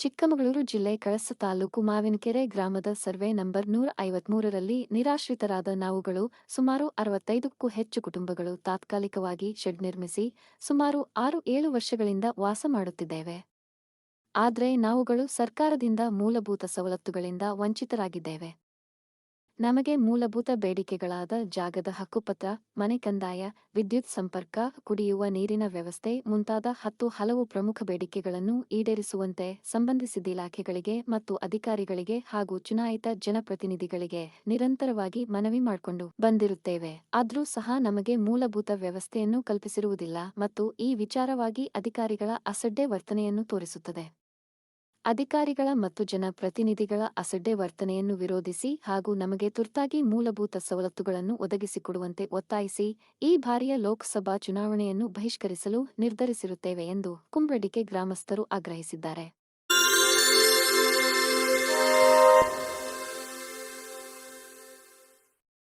ಚಿಕ್ಕಮಗಳೂರು ಜಿಲ್ಲೆ ಕಳಸ ತಾಲೂಕು ಮಾವಿನಕೆರೆ ಗ್ರಾಮದ survey number ನೂರ ಐವತ್ಮೂರರಲ್ಲಿ ನಿರಾಶ್ರಿತರಾದ ನಾವುಗಳು ಸುಮಾರು ಅರವತ್ತೈದಕ್ಕೂ ಹೆಚ್ಚು ಕುಟುಂಬಗಳು ತಾತ್ಕಾಲಿಕವಾಗಿ ಶೆಡ್ ನಿರ್ಮಿಸಿ ಸುಮಾರು ಆರು ಏಳು ವರ್ಷಗಳಿಂದ ವಾಸ ಮಾಡುತ್ತಿದ್ದೇವೆ. ಆದರೆ ನಾವುಗಳು ಸರ್ಕಾರದಿಂದ ಮೂಲಭೂತ ಸವಲತ್ತುಗಳಿಂದ ವಂಚಿತರಾಗಿದ್ದೇವೆ. ನಮಗೆ ಮೂಲಭೂತ ಬೇಡಿಕೆಗಳಾದ ಜಾಗದ ಹಕ್ಕುಪತ್ರ, ಮನೆ ಕಂದಾಯ, ವಿದ್ಯುತ್ ಸಂಪರ್ಕ, ಕುಡಿಯುವ ನೀರಿನ ವ್ಯವಸ್ಥೆ ಮುಂತಾದ ಹತ್ತು ಹಲವು ಪ್ರಮುಖ ಬೇಡಿಕೆಗಳನ್ನು ಈಡೇರಿಸುವಂತೆ ಸಂಬಂಧಿಸಿದ ಇಲಾಖೆಗಳಿಗೆ ಮತ್ತು ಅಧಿಕಾರಿಗಳಿಗೆ ಹಾಗೂ ಚುನಾಯಿತ ಜನಪ್ರತಿನಿಧಿಗಳಿಗೆ ನಿರಂತರವಾಗಿ ಮನವಿ ಮಾಡಿಕೊಂಡು ಬಂದಿರುತ್ತೇವೆ. ಆದರೂ ಸಹ ನಮಗೆ ಮೂಲಭೂತ ವ್ಯವಸ್ಥೆಯನ್ನು ಕಲ್ಪಿಸಿರುವುದಿಲ್ಲ ಮತ್ತು ಈ ವಿಚಾರವಾಗಿ ಅಧಿಕಾರಿಗಳ ಅಸಡ್ಡೆ ವರ್ತನೆಯನ್ನು ತೋರಿಸುತ್ತದೆ. ಅಧಿಕಾರಿಗಳ ಮತ್ತು ಜನಪ್ರತಿನಿಧಿಗಳ ಅಸಡ್ಡೆ ವರ್ತನೆಯನ್ನು ವಿರೋಧಿಸಿ ಹಾಗೂ ನಮಗೆ ತುರ್ತಾಗಿ ಮೂಲಭೂತ ಸವಲತ್ತುಗಳನ್ನು ಒದಗಿಸಿಕೊಡುವಂತೆ ಒತ್ತಾಯಿಸಿ ಈ ಬಾರಿಯ ಲೋಕಸಭಾ ಚುನಾವಣೆಯನ್ನು ಬಹಿಷ್ಕರಿಸಲು ನಿರ್ಧರಿಸಿರುತ್ತೇವೆ ಎಂದು ಕುಂಬ್ರಡಿಕೆ ಗ್ರಾಮಸ್ಥರು ಆಗ್ರಹಿಸಿದ್ದಾರೆ.